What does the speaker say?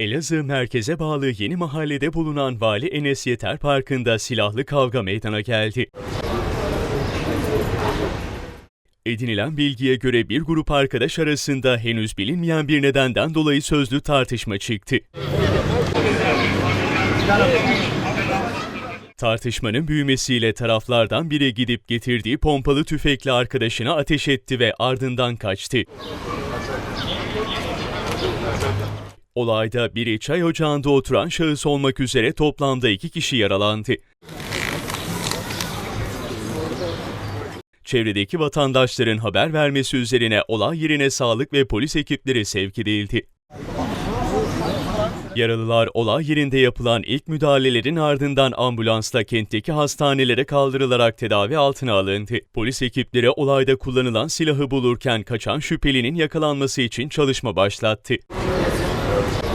Elazığ merkeze bağlı Yeni Mahalle'de bulunan Vali Enes Yeter Parkı'nda silahlı kavga meydana geldi. Edinilen bilgiye göre bir grup arkadaş arasında henüz bilinmeyen bir nedenden dolayı sözlü tartışma çıktı. Tartışmanın büyümesiyle taraflardan biri gidip getirdiği pompalı tüfekle arkadaşına ateş etti ve ardından kaçtı. Olayda biri çay ocağında oturan şahıs olmak üzere toplamda iki kişi yaralandı. Çevredeki vatandaşların haber vermesi üzerine olay yerine sağlık ve polis ekipleri sevk edildi. Yaralılar olay yerinde yapılan ilk müdahalelerin ardından ambulansla kentteki hastanelere kaldırılarak tedavi altına alındı. Polis ekipleri olayda kullanılan silahı bulurken kaçan şüphelinin yakalanması için çalışma başlattı. Thank you.